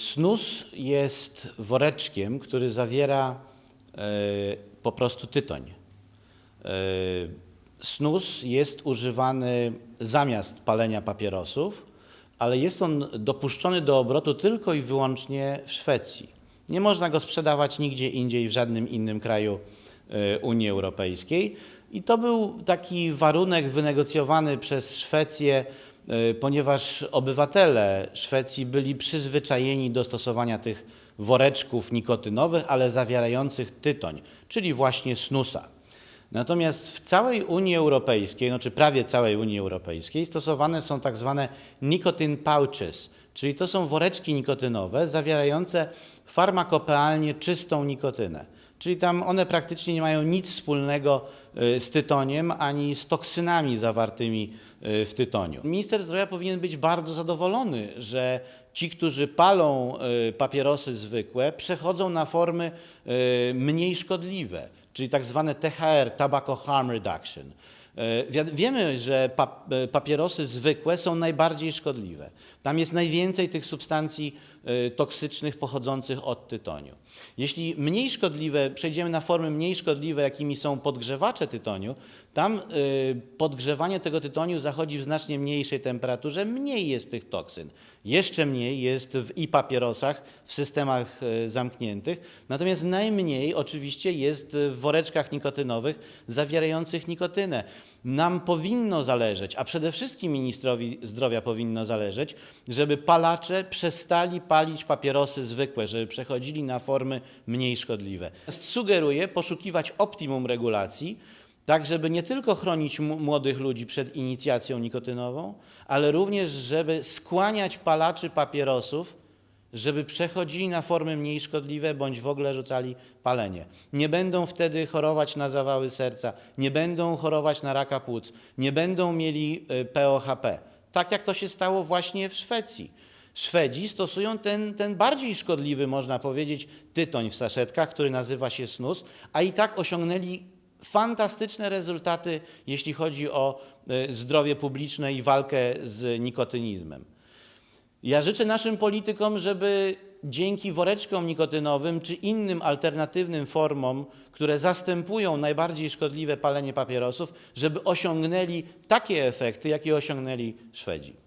Snus jest woreczkiem, który zawiera e, po prostu tytoń. E, Snus jest używany zamiast palenia papierosów, ale jest on dopuszczony do obrotu tylko i wyłącznie w Szwecji. Nie można go sprzedawać nigdzie indziej w żadnym innym kraju e, Unii Europejskiej. I to był taki warunek wynegocjowany przez Szwecję, ponieważ obywatele Szwecji byli przyzwyczajeni do stosowania tych woreczków nikotynowych, ale zawierających tytoń, czyli właśnie snusa. Natomiast w całej Unii Europejskiej, no czy prawie całej Unii Europejskiej, stosowane są tak zwane nicotine pouches, czyli to są woreczki nikotynowe zawierające farmakopealnie czystą nikotynę. Czyli tam one praktycznie nie mają nic wspólnego y, z tytoniem ani z toksynami zawartymi y, w tytoniu. Minister zdrowia powinien być bardzo zadowolony, że ci, którzy palą y, papierosy zwykłe, przechodzą na formy mniej szkodliwe czyli tak zwane THR, Tobacco Harm Reduction. E, wi- Wiemy, że e, papierosy zwykłe są najbardziej szkodliwe. Tam jest najwięcej tych substancji e, toksycznych pochodzących od tytoniu. Jeśli mniej szkodliwe, przejdziemy na formy mniej szkodliwe, jakimi są podgrzewacze tytoniu, tam podgrzewanie tego tytoniu zachodzi w znacznie mniejszej temperaturze, mniej jest tych toksyn. Jeszcze mniej jest w i papierosach, w systemach zamkniętych, natomiast najmniej oczywiście jest w woreczkach nikotynowych zawierających nikotynę. Nam powinno zależeć, a przede wszystkim ministrowi zdrowia powinno zależeć, żeby palacze przestali palić papierosy zwykłe, żeby przechodzili na formy mniej szkodliwe. Sugeruję poszukiwać optimum regulacji, tak żeby nie tylko chronić młodych ludzi przed inicjacją nikotynową, ale również żeby skłaniać palaczy papierosów, żeby przechodzili na formy mniej szkodliwe bądź w ogóle rzucali palenie. Nie będą wtedy chorować na zawały serca, nie będą chorować na raka płuc, nie będą mieli POHP. Tak jak to się stało właśnie w Szwecji. Szwedzi stosują ten, ten bardziej szkodliwy, można powiedzieć, tytoń w saszetkach, który nazywa się snus, a i tak osiągnęli fantastyczne rezultaty, jeśli chodzi o y, zdrowie publiczne i walkę z nikotynizmem. Ja życzę naszym politykom, żeby dzięki woreczkom nikotynowym czy innym alternatywnym formom, które zastępują najbardziej szkodliwe palenie papierosów, żeby osiągnęli takie efekty, jakie osiągnęli Szwedzi.